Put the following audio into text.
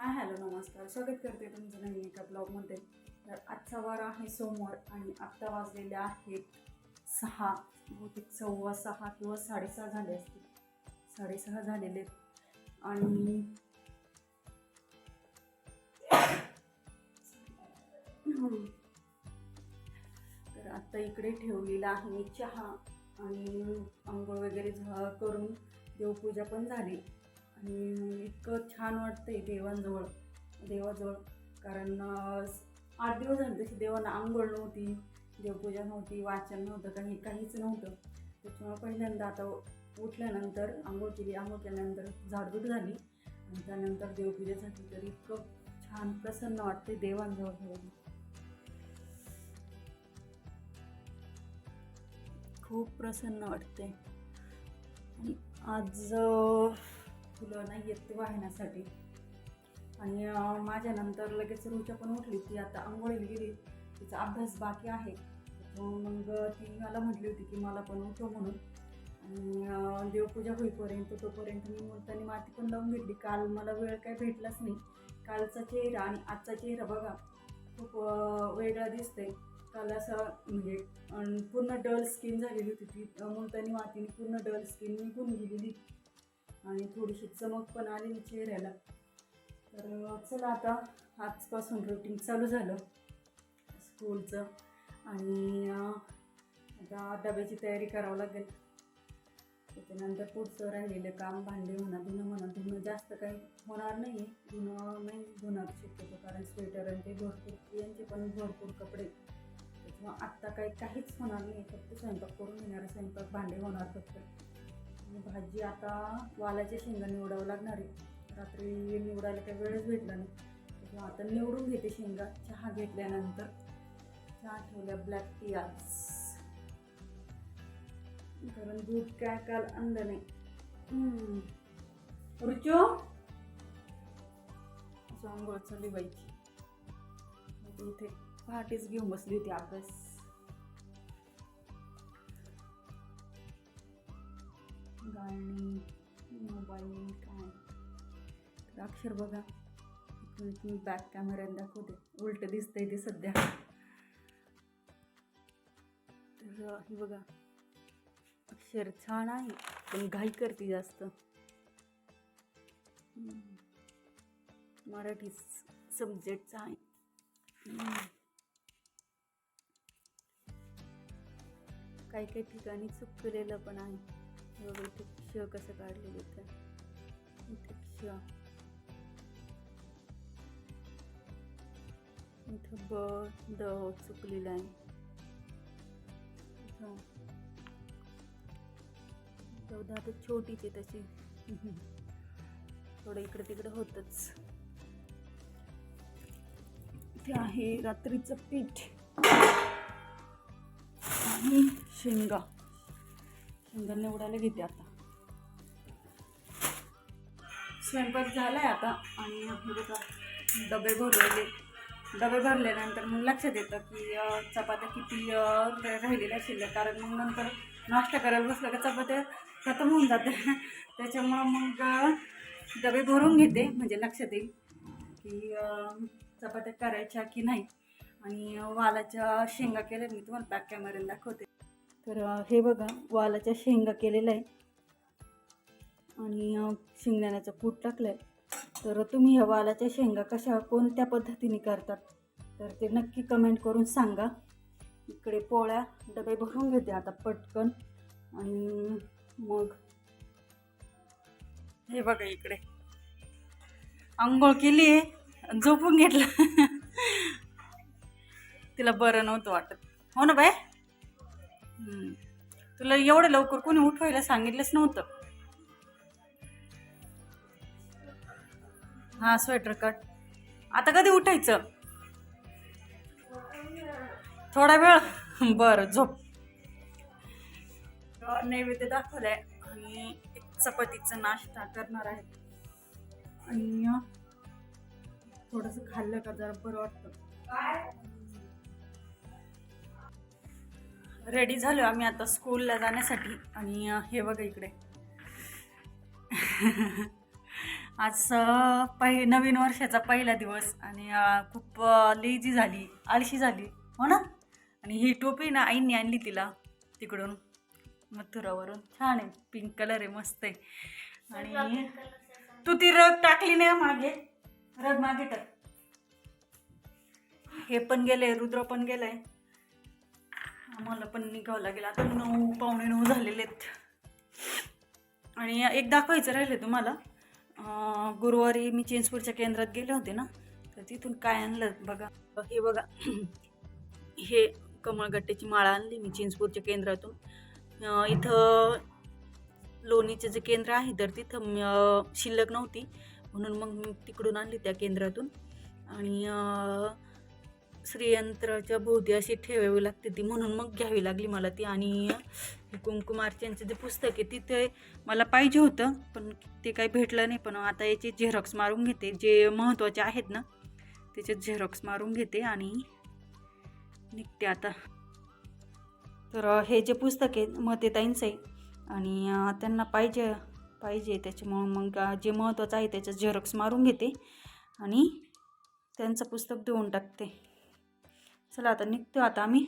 Hi hello नमस्कार. स्वागत करते तुमचं नवीन एका ब्लॉगमध्ये. तर आजचा वार आहे सोमवार आणि आत्ता वाजलेले आहेत सहा. बहुतेक सव्वा सहा किंवा साडेसहा झाले असतील. साडेसहा झालेले आहेत. आणि तर आत्ता इकडे ठेवलेला आहे चहा आणि आंघोळ वगैरे झा करून देवपूजा पण झाली. आणि इतकं छान वाटतंय देवांजवळ देवाजवळ. कारण आठ दिवस झाले तशी देवांना आंघोळ नव्हती देवपूजा नव्हती वाचन नव्हतं काही काहीच नव्हतं. त्याच्यामुळे पहिल्यांदा आता उठल्यानंतर आंघोळ केली आंघोळ केल्यानंतर झाडझूड झाली. आणि त्यानंतर देवपूजा झाली तर इतकं छान प्रसन्न वाटते देवांजवळ ठेवून खूप प्रसन्न वाटते आणि आज फुलं नाही येत ते वाहण्यासाठी आणि माझ्यानंतर लगेच रुचा पण उठली. ती आता आंघोळीला गेली. तिचा अभ्यास बाकी आहे. मग ती मला म्हटली होती की मला पण उठव म्हणून. आणि देवपूजा होईपर्यंत तोपर्यंत मी मुलतानी माती पण लावून घेतली. काल मला वेळ काही भेटलाच नाही. कालचा चेहरा आणि आजचा चेहरा बघा. खूप वेगळा दिसतंय. काल असं म्हणजे पूर्ण डल स्किन झालेली होती ती. मुलतानी मातीने पूर्ण डल स्किन निघून गेलेली. आणि थोडीशी चमक पण आलेली चेहऱ्याला. तर चला आता आजपासून रुटीन चालू झालं. स्कूलचं आणि आता डब्याची तयारी करावं लागेल. त्याच्यानंतर पुढचं राहिलेलं काम भांडे म्हणा धुणं म्हणा धुणं जास्त काही होणार नाही आहे धुणं नाही धुणार शक्यतो कारण स्वेटर आणि ते भरपूर यांचे पण भरपूर कपडे. त्याच्यामुळे आत्ता काही काहीच होणार नाही. फक्त स्वयंपाक करून घेणार स्वयंपाक भांडे होणार फक्त. म्हणजे भाजी आता वालाच्या शेंगा निवडावं लागणार आहे. रात्री निवडायला काही वेळच भेटला नाही. आता निवडून घेते शेंगा. चहा घेतल्यानंतर चहा ठेवल्या ब्लॅक टी आज कारण दूध काय काल आणलं नाही. रुचो असं आंघोळ चालली बाईची. इथे पहाटेच घेऊन बसली होती अभ्यास. आणि मोबाईल काय? तर अक्षर बघा. तुम्ही बॅक कॅमेऱ्याने दाखवते उलट दिसतंय ते सध्या. तर हे बघा. अक्षर छान आहे पण घाई करते जास्त. मराठी सब्जेक्टचा आहे. काही काही ठिकाणी चुकलेलं पण आहे. बघा इथे क्ष कसं काढलेलं इथं इथे क्ष इथं ब द चुकलेलं आहे. इथं. चौदा आता छोटीच आहे तशी. थोडं इकडं तिकडं होतच. ते आहे रात्रीचं पीठ. आणि शेंगा. शेंगा निवडायला घेते आता. स्वयंपाक झाला आहे आता आणि डबे भरलेले. डबे भरल्यानंतर मग लक्षात येतं की चपात्या किती राहिलेल्या शिल्लक. कारण मग नंतर नाश्ता करायला बसलं का चपात्या खतम होऊन जाते त्याच्यामुळं मग डबे भरून घेते. म्हणजे लक्षात येईल की चपात्या करायच्या की नाही. आणि वालाच्या शेंगा केल्या मी तुम्हाला बॅक कॅमेऱ्याला दाखवते. तर हे बघा वालाच्या शेंगा केलेल्या आहे आणि शेंगदाण्याचं कूट टाकलं आहे तर तुम्ही ह्या वालाच्या शेंगा कशा कोणत्या पद्धतीने करतात? तर ते नक्की कमेंट करून सांगा. इकडे पोळ्या डबे भरून घेते आता पटकन. आणि मग हे बघा इकडे. आंघोळ केली आहे. झोपून घेतलं. तिला बरं नव्हतं वाटत. हो ना बाय तुला एवढं लवकर कोणी उठवायला सांगितलंच नव्हतं. हा स्वेटर कट आता कधी उठायचं? थोडा वेळ? बरं झोप. नैवेद्य नैवेद्य दाखवलाय आणि एक चपातीचा नाश्ता करणार आहे. आणि थोडंसं खाल्लं का जरा बरं वाटतं. रेडी झालो आम्ही आता स्कूलला जाण्यासाठी. आणि हे बघा इकडे. आज पहि नवीन वर्षाचा पहिला दिवस आणि खूप लेझी झाली आळशी झाली. हो ना? आणि ही टोपी ना आईंनी आणली तिला तिकडून मथुरावरून. छान आहे पिंक कलर आहे मस्त आहे. आणि तू ती रग टाकली नाही मागे? रग मागे टाक. हे पण गेले रुद्र पण गेलंय. मला पण निघावं लागेल. आता नऊ पावणे नऊ झालेले आहेत. आणि एक दाखवायचं राहिले तुम्हाला. गुरुवारी मी चिंचपूरच्या केंद्रात गेले होते ना तर तिथून काय आणलं बघा. हे बघा. हे कमळगट्ट्याची माळा आणली मी चिंचपूरच्या केंद्रातून. इथं लोणीचं जे केंद्र आहे तर तिथं शिल्लक नव्हती. म्हणून मग मी तिकडून आणली त्या केंद्रातून. आणि श्रीयंत्राच्या भोवती अशी ठेवावी लागते ती म्हणून मग घ्यावी लागली मला ती. आणि अं, जे पुस्तक आहे तिथे मला पाहिजे होतं पण ते काही भेटलं नाही. पण आता याचे झेरॉक्स मारून घेते. जे महत्त्वाचे आहेत ना त्याचे झेरॉक्स मारून घेते आणि निघते आता. तर हे जे पुस्तक आहे मतेताईंचं आहे आणि त्यांना पाहिजे पाहिजे त्याच्यामुळं मग जे महत्त्वाचं आहे त्याचं झेरॉक्स मारून घेते आणि त्यांचं पुस्तक देऊन टाकते. चला आता निघतो आता आम्ही.